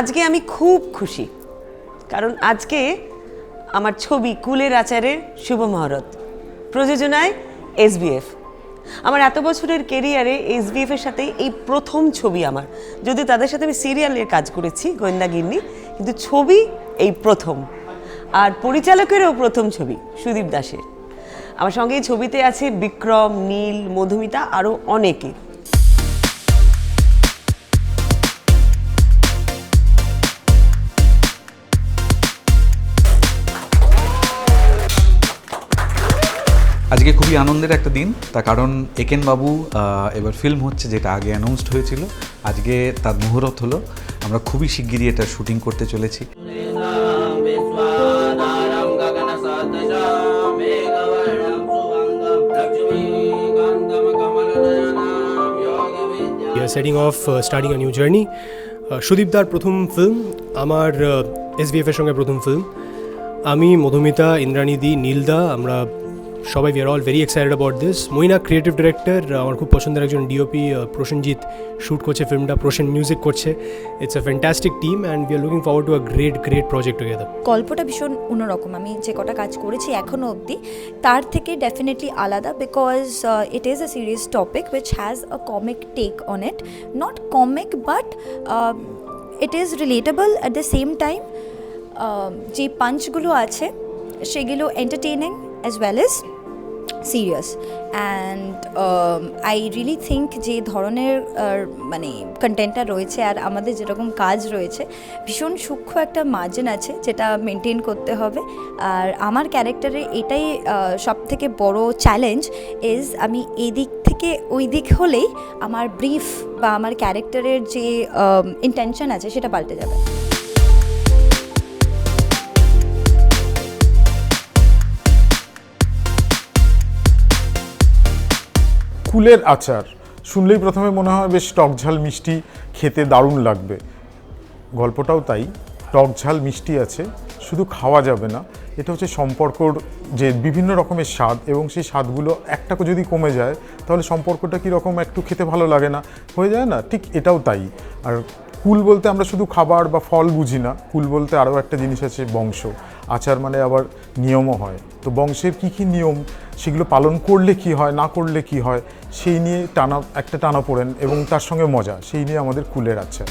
আজকে আমি খুব খুশি, কারণ আজকে আমার ছবি কুলের আচারের শুভ মহরত। প্রযোজনায় এসবিএফ আমার এত বছরের কেরিয়ারে এসবিএফ এর সাথে এই প্রথম ছবি আমার। যদি তাদের সাথে আমি সিরিয়ালের কাজ করেছি, গোয়েন্দা গিন্নি, কিন্তু ছবি এই প্রথম। আর পরিচালকেরও প্রথম ছবি, সুদীপ দাসের। আমার সঙ্গে এই ছবিতে আছে বিক্রম, নীল, মধুমিতা, আরও অনেকে। আজকে খুবই আনন্দের একটা দিন। তার কারণ একেন বাবু এবার ফিল্ম হচ্ছে যেটা আগে অ্যানাউন্সড হয়েছিল। আজকে তার মুহূর্ত হলো। আমরা খুবই শিগগিরই এটা শুটিং করতে চলেছি। Setting off starting a new journey সুদীপদার প্রথম ফিল্ম আমার uh, এসবিএফের সঙ্গে প্রথম ফিল্ম আমি মধুমিতা ইন্দ্রাণীদি নীলদা আমরা সবাই আর all very excited about this Moina creative director আমার খুব পছন্দের একজন ডিওপি প্রসেনজিৎ শ্যুট করছে ফিল্মটা প্রসেন মিউজিক করছে। It's a fantastic team and we are looking forward to a great great project together গল্পটা ভীষণ অন্যরকম। আমি যে কটা কাজ করেছি এখনও অবধি, তার থেকে ডেফিনেটলি আলাদা because it is a serious topic which has a comic take on it not comic but it is relatable at the same time যে পাঞ্চগুলো আছে, সেগুলো entertaining as well as serious and I really think যে ধরনের মানে কন্টেন্টটা রয়েছে আর আমাদের যেরকম কাজ রয়েছে, ভীষণ সূক্ষ্ম একটা মার্জিন আছে যেটা মেনটেন করতে হবে। আর আমার ক্যারেক্টারে এটাই সব থেকে বড় চ্যালেঞ্জ ইজ আমি এই দিক থেকে ওই দিক হলেই আমার ব্রিফ বা আমার ক্যারেক্টারের যে ইন্টেনশন আছে সেটা পাল্টে যাবে। কুলের আচার। শুনলেই প্রথমে মনে হয় বেশ টক ঝাল মিষ্টি খেতে দারুণ লাগবে। গল্পটাও তাই টক ঝাল মিষ্টি আছে, শুধু খাওয়া যাবে না, এটা হচ্ছে সম্পর্কর যে বিভিন্ন রকমের স্বাদ এবং সেই স্বাদগুলো একটা যদি কমে যায়, তাহলে সম্পর্কটা কীরকম একটু খেতে ভালো লাগে না? হয়ে যায় না? ঠিক এটাও তাই। আর কুল বলতে আমরা শুধু খাবার বা ফল বুঝি না, কুল বলতে আরও একটা জিনিস আছে বংশ। আচার মানে আবার নিয়মও হয়। তো বংশের কী কী নিয়ম সেগুলো পালন করলে কি হয় না করলে কি হয় সেই নিয়ে টানা একটা টানা পড়েন এবং তার সঙ্গে মজা সেই নিয়ে আমাদের কুলের আচার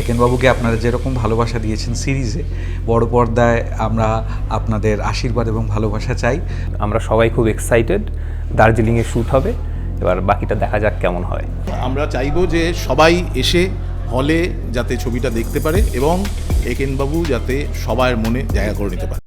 একেন বাবুকে আপনারা যেরকম ভালোবাসা দিয়েছেন সিরিজে বড় পর্দায় আমরা আপনাদের আশীর্বাদ এবং ভালোবাসা চাই। আমরা সবাই খুব এক্সাইটেড দার্জিলিংয়ে শ্যুট হবে এবার বাকিটা দেখা যাক কেমন হয়। আমরা চাইব যে সবাই এসে হলে যাতে ছবিটা দেখতে পারে এবং একেনবাবু যাতে সবার মনে জায়গা করে নিতে পারে।